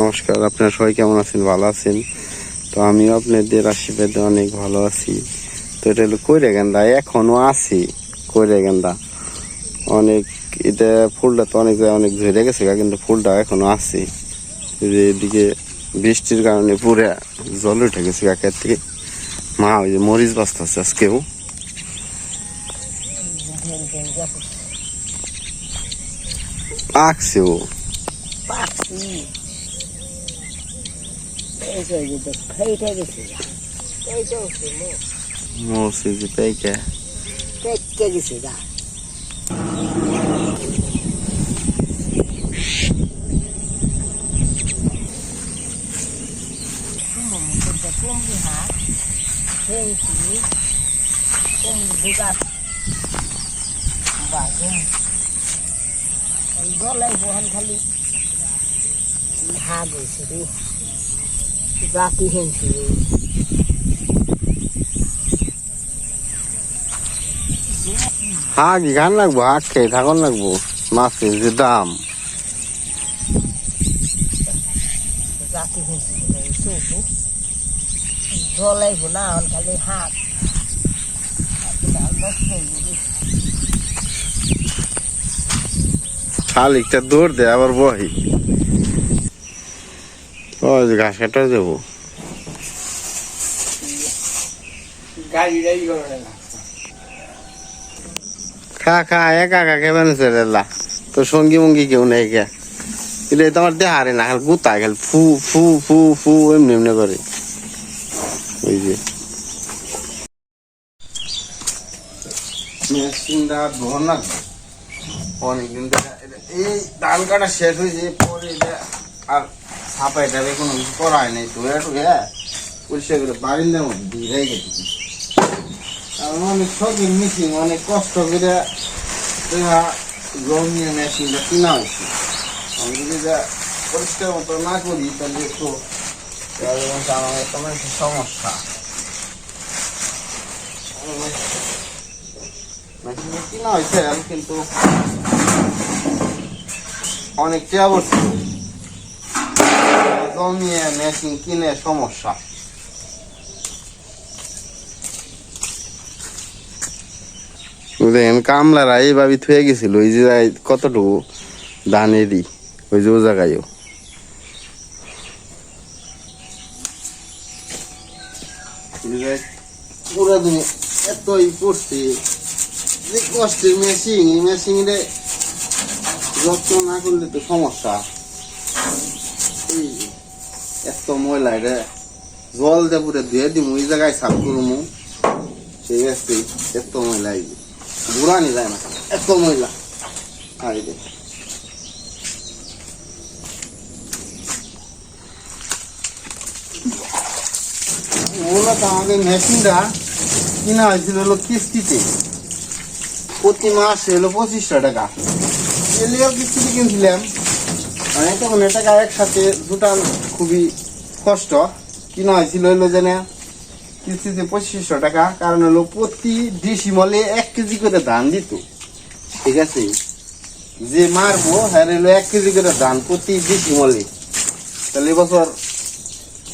নমস্কার, আপনারা সবাই কেমন আছেন? ভালো আছেন? তো আমিও আপনাদের আশীর্বাদে অনেক ভালো আছি। তো এটা হলো কইরে গেন্দা, এখনও আছে কইরে গেন্দা। অনেক, এটা ফুলটা তো অনেক অনেক ঝরে গেছে কিন্তু ফুলটা এখনও আছে। যে এদিকে বৃষ্টির কারণে পুরো জল উঠে গেছে গাছের থেকে। মা, ওই যে মরিচ বাস্তা আছে আজকেও। আঁকছে ও পাখি এই যে এই যে খাইতে গেছে এই তো মরছে যে পেকে পেটকে গেছে গা কুমড়ি হাত ফেংকি কুমড়ি গাছ বাগুন গলাই বহান খালি হাগ হয়েছে রে জাতি হেনছে রে হাঁক গান লাগবো হাঁক খেয়ে থাকুন লাগবো। মাছের যে দাম। খালি হাত শালিকটা দৌড় দে, আবার বহি। ও যে ঘাস কাটা যাব খা খা একা একা কে বানিয়েছে রেলা তো সঙ্গী মঙ্গি কেউ নেই কে? কিন্তু তোমার দেহারে না খালি গুতা খালি ফু ফু ফু ফু এমনি এমনি করে। ওই যে। মেশিনটা ধর না? অনেকদিন এটা- এই ধান কাটা শেষ হয়েছে পরে এটা আর ছাপাই টাপাই কোনো কিছু করা হয় নাই। ধুয়ে টুয়ে পরিষ্কার করে বারিন্দার মধ্যে দিয়ে গেছে কারণ অনেক শখের মেশিন অনেক কষ্ট করে জমিয়ে মেশিনটা কিনা হয়েছে আমি যদি পরিষ্কার মতো না করি, তাহলে একটু আমার একটু সমস্যা। মেশিনটা কিনা হয়েছে কিন্তু অনেক টাকা পড়ছে জমিয়ে মেশিন কিনে সমস্যা দেখেন কামলারা এইভাবে থুয়ে গেছিল ওই যে কতটুকু ধানেরই ওই যে ও জায়গায়ও পুরা দিনে এতই পড়ছে যে কষ্টের মেশিন এই মেশিনে যত্ন না করলে তো সমস্যা এই এত ময়লা এটা জল দিয়ে পুরো ধুয়ে দিমু ওই জায়গায় সাফ করমু। ঠিক আছে, এত ময়লা এই বুড়ানি যায় না। এত ময়লা। আই দে মূলত আমাদের মেশিনটা কিনা হয়েছিল হলো কিস্তিতে। প্রতি মাসে হলো পঁচিশশো টাকা। এলিও কিস্তিতে কিনছিলাম। মানে তখন টাকা একসাথে দুটান খুবই কষ্ট। কিনা হয়েছিল হলো যেন কিস্তিতে পঁচিশশো টাকা, কারণ হলো প্রতি ডিসিমলে এক কেজি করে ধান দিত। ঠিক আছে? যে মারবো হ্যাঁ হলো এক কেজি করে ধান প্রতি ডিসিমলে। তাহলে এবছর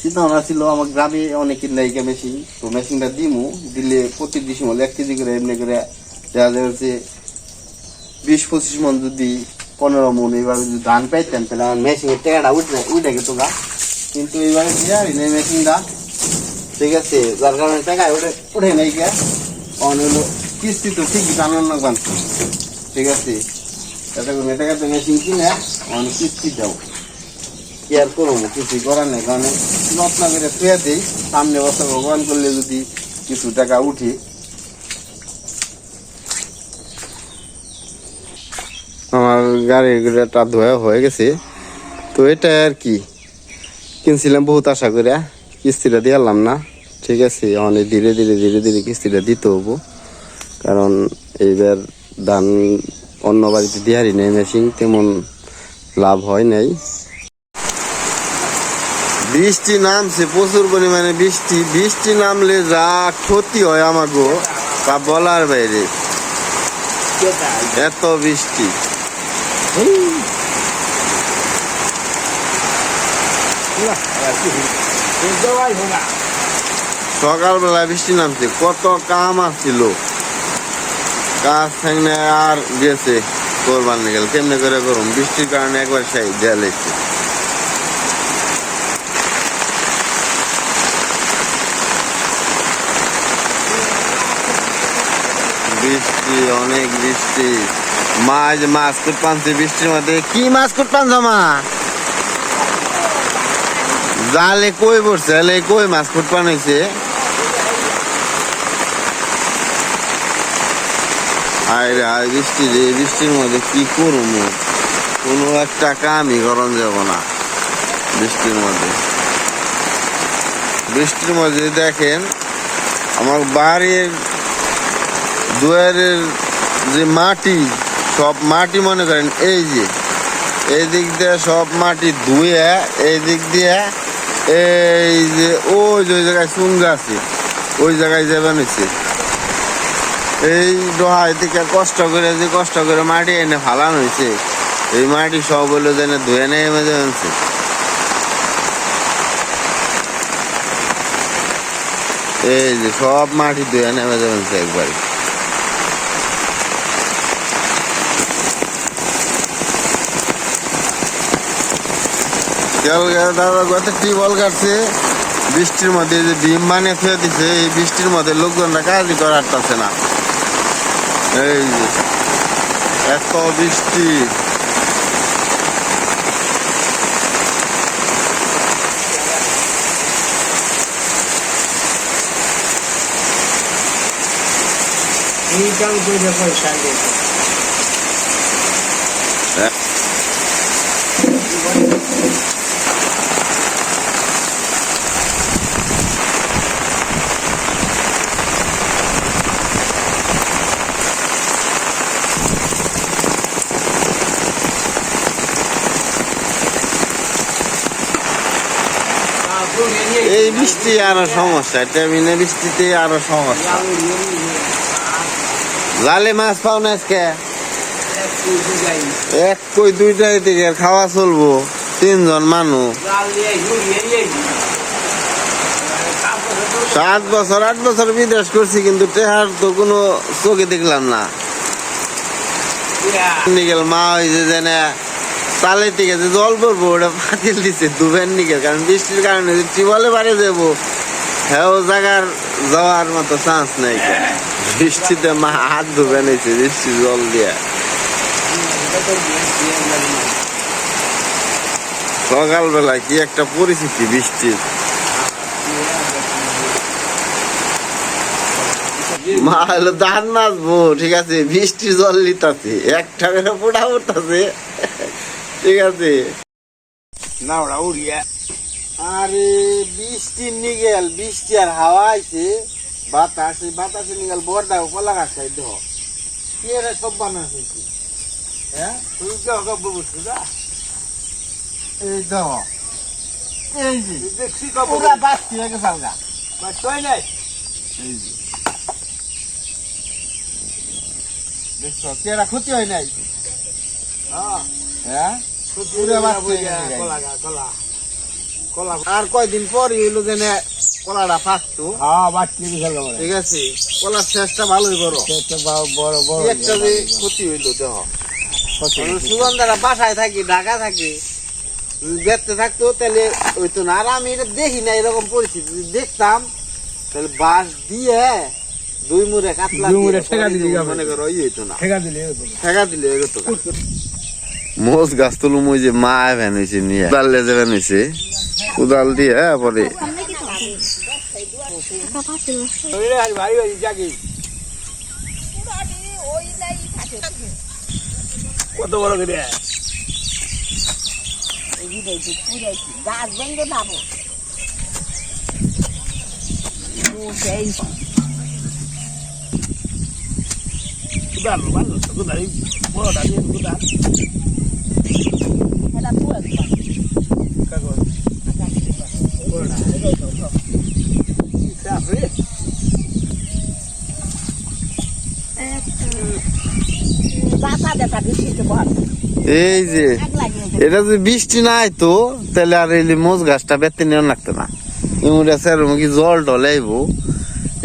চিন্তা ভাবনা ছিল, আমার গ্রামে অনেকের নায়িকা মেশিন, তো মেশিনটা দিমু, দিলে প্রতি ডিসিমলে এক কেজি করে, এমনি করে দেখা যায় হচ্ছে বিশ পঁচিশ মন যদি পনেরো মন এইভাবে যদি ধান পাইতেন তাহলে আমার মেশিনের টাকাটা উঠে উঠে গেত গা কিন্তু এইভাবে দিয়ারি নেই মেশিনটা ঠিক আছে যার কারণে টাকা উঠে উঠে নেই গে অন হলো কিস্তি তো ঠিকই টানার না বানছে ঠিক আছে এটা করে টাকা তো মেশিন কিনে অন কিস্তি দাও কি আর করব কিছুই করার নেই কারণ যত্ন করে থুয়ে দিই সামনে বছর ভগবান করলে যদি কিছু টাকা উঠে আমার গাড়িটা ধোয়া হয়ে গেছে। তো এটা আর কি। কিনছিলাম বহুত আশা করে, কিস্তিটা দিয়ালাম না। ঠিক আছে, অনেক ধীরে ধীরে ধীরে ধীরে কিস্তিটা দিতে হব। কারণ এইবার ধান অন্য বাড়িতে দেওয়ারই নেই, মেশিন তেমন লাভ হয় নাই। বৃষ্টি নামছে, প্রচুর পরিমাণে বৃষ্টি। বৃষ্টি নামলে যা ক্ষতি হয় আমাগো, তা বলার বাইরে। এত বৃষ্টি। সকালবেলা বৃষ্টি নামছে, কত কাম আসছিল। কাজ আর গেছে, করবার গেল, কেমনে করে করুম? বৃষ্টির কারণে একবার সেই দেয়া লেগছে বৃষ্টি, অনেক বৃষ্টি। মাছ মাছ কুটপানছে বৃষ্টির মধ্যে। কি মাছ কুটপান জমা জালে কই পড়ছে এলে কই মাছ কুটপান হয়েছে আরে আয় বৃষ্টি রে, বৃষ্টির মধ্যে কি করব কোনো একটা কামই করন যাব না বৃষ্টির মধ্যে। বৃষ্টির মধ্যে দেখেন, আমার বাড়ির দুয়ারের যে মাটি সব মাটি মনে করেন, এই যে, এই দিক দিয়ে সব মাটি ধুয়ে, এই দিক দিয়ে এই যে, ওই যে, ওই জায়গায় চুঙ্গা আছে, ওই জায়গায় যাবেন হচ্ছে এই ডোহাই থেকে কষ্ট করে, যে কষ্ট করে মাটি এনে ফালানো হয়েছে, এই মাটি সব হলো যেন ধুয়ে নেই মেজে আনছে এই যে সব মাটি ধুয়ে নেমে যাবেন একবারে। দাদা কত টিউবওয়েল কাটছে। বৃষ্টির মধ্যে যে ডিম বানিয়ে ফেলে দিছে এই বৃষ্টির মধ্যে লোকজনরা কাজই করার পারছে না। এই যে এত বৃষ্টি। এইটাও করে পয়সা এই বৃষ্টি আরও সমস্যা টেমিনে বৃষ্টিতে আরও সমস্যা। লালে মাছ পাও না আজকে? এক কই দুইটাই থেকে খাওয়া চলবো তিনজন মানুষ। সাত বছর আট বছর বিদেশ করছি কিন্তু টেহার তো কোনো চোখে দেখলাম না। নিগেল মা হয়েছে যে না চালে যে জল পড়ব ওটা দুবেন কারণ বৃষ্টির কারণে টিবলে হ্যাঁ ও জায়গার যাওয়ার মতো চান্স নাই বৃষ্টিতে মা হাত ধুবে বৃষ্টির জল সকালবেলা কি একটা পরিস্থিতি বৃষ্টির? মা হলো ধান নাচবো ঠিক আছে বৃষ্টির জল নিতাছে একটা করে ফোটা উঠতাছে। ঠিক আছে। না ওরা উড়িয়া। আরে বৃষ্টির নিগেল বৃষ্টি আর হাওয়া আইছে। বাতাস এই বাতাসে নিগেল বর্দা কলা গাছ খাই দেহ। কি এরা সব বানা হয়েছে হ্যাঁ? তুই কে কব বুঝছ না এই দেহ। এই যে। দেখছি কব? পুরা বাস্তি গেছে আলগা। বাট তুই নাই? এই যে। দেখছ কি এরা ক্ষতি হয় নাই? হ্যাঁ। হ্যাঁ? পুরা আর কয়দিন পরই হইল যেন কলাটা পাকতো হ্যাঁ ঠিক আছে? কলার শেষটা ভালোই বড়। একটা যে ক্ষতি হইল দেহ। বাসায় থাকি ঢাকা থাকি। দেখতে থাকতো তাহলে হইতো না। আর আমি এটা দেখি না এরকম পরিস্থিতি। দেখতাম তাহলে বাস দিয়ে দুই মুড়ে কাতলা মনে করো ইয়ে হইতো না। ঠেকা দিলে ঠেকা দিলে মোজ গাছ তুলু মই যে মা ভ্যান হয়েছে নিয়ে। কুদাল লেজে ভ্যান হয়েছে কুদাল দিয়ে হ্যাঁ, পরে জাগি কত বড় করে? গাছ ভেঙে পাবো কুদাল ভালো কুদাল বড়টা দিয়ে কুদাল এই যে এটা যদি বৃষ্টি নাই তো তাহলে আর এই মোজ গাছটা বেতে নিয়ে লাগতো না। আছে আর কি জল টল আইব।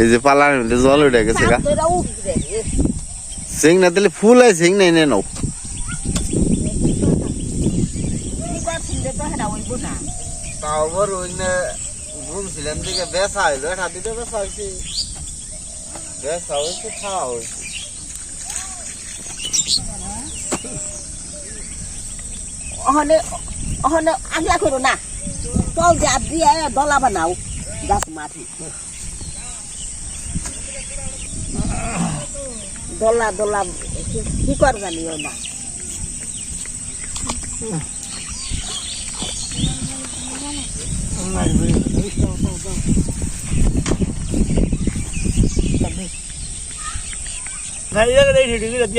এই যে পালার মধ্যে জল উঠে গেছে গা। সিং না তাহলে ফুল আছে সিং নাই নাও ছিল তো হেরা ওই না তাও আবার ওই ঘুমছিলাম দিকে বেসা হইল। এটা দিতে বেসা হয়েছে বেসা হয়েছে খাওয়া হয়েছে ওখানে ওখানে আগলা করো না। তল জাপ দিয়ে দলা বানাও। গাছ মাটি দলা দলা, কি- কর জানি ওই না?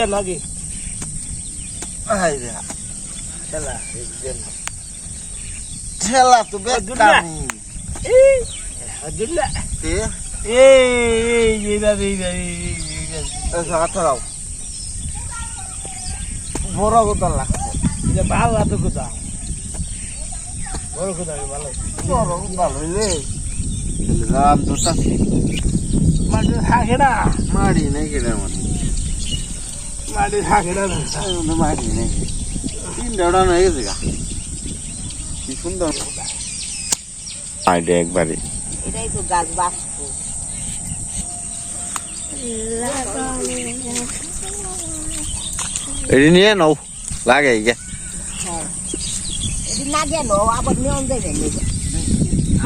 লাগে আই রে ঠেলা তো বেকার আব্দুল্লাহ তে এই এইভাবে এইভাবে এসে মারি নাই মাটি? মারি নাই। তিনটা ওটা হয়ে গেছে গা। কি সুন্দর। আইডিয়া একবারে। এটাই তো গাছ এটি নিয়ে নাও লাগে গে। এটি না গেল আবার নিয়ম দেবে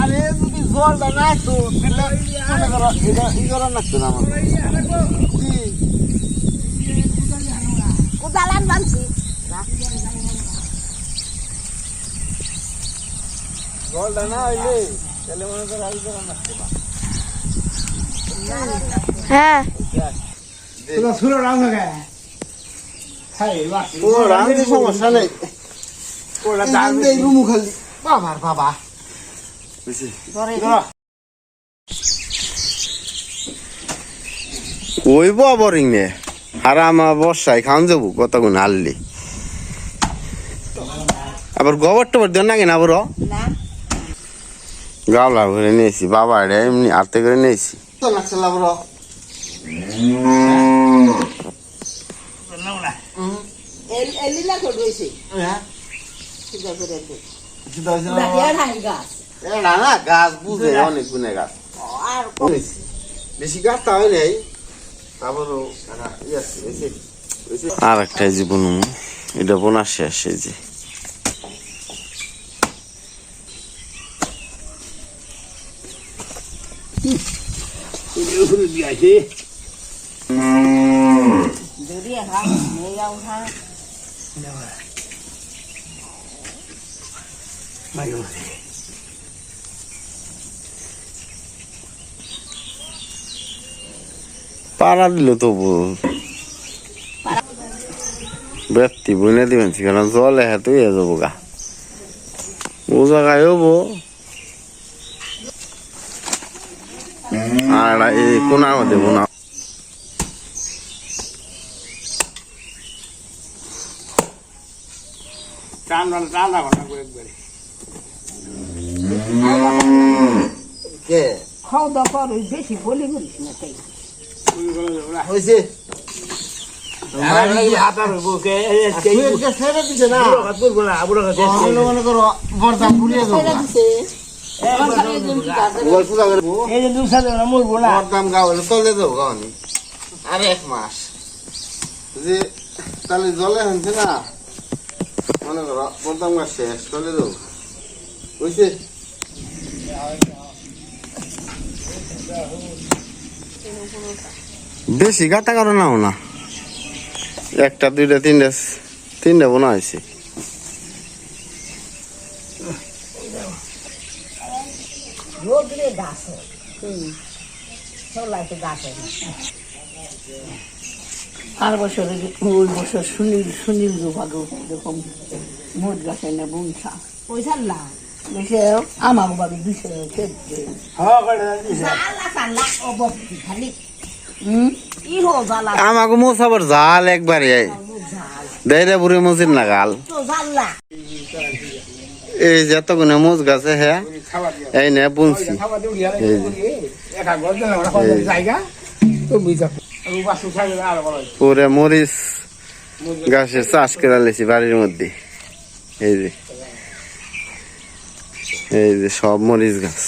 আরে যদি জলটা না তো তাহলে মনে করো এটা ই করা লাগতো না আমার কোদালান বানছি জলটা না হইলে তাহলে মনে করো লাগতো না। তোরা রাম বাস ও রামজি সমস্যা নেই। ওরা দেই রুমু খালি। বাবার বাবা। বুঝছি ওই বোরিং নে আর আমার বর্ষায় খাওয়ান যাব কতক্ষণ হারলি? আবার গোবর টোবর দেন নাকি না বড় না। গাওলা করে নিয়েছি বাবা এটা এমনি আরতে করে নিয়েছি। লাগছে করে হ্যাঁ হয়েছে না গাছ না গাছ বুঝে অনেক গাছ আর বেশি গাছটা হয় নাই তারপরও। আর একটা জীবন এটা বোনা শেষ এই যে যদি হাম নিয়ে যাও হ্যাঁ মাঝে মাঝে পাড়া দিল তবু। ব্যক্তি বইনে দিবেন কারণ জলে হ্যাঁ তুই যাব গা। ও জায়গায় হব। আর এই কোনার মধ্যে বোনা। টান টান করে একবারে। কে? খাও দাও কর ওই বেশি বলি করিস না তাই। হয়েছে মনে আর এক মাস। যে তাহলে জলে হচ্ছে না? মনে করো বরদাম গাছ শেষ তলে দেবো। বুঝছে বেশি গাতা কারও নাও না। একটা দুইটা তিনটা তিনটা বোনা হয়েছে। হয়। হয়। আর বছর ওই বছর সুনীল সুনীল দুভাগ এরকম মোট গাছে না বুনছা। পয়সা লা বেশি জালা অবস্থি খালি। হুম? ই হো জালা? আমাকে মোসাবার জাল একবারে দেয়রা বুড়ে মজির নাগাল। তো জানলা এই যে এতগুলো মুজ গাছে হ্যাঁ এই নে বুনছি। পুরে মরিচ গাছের চাষ করে লেছি বাড়ির মধ্যে। এই যে। এই যে সব মরিচ গাছ।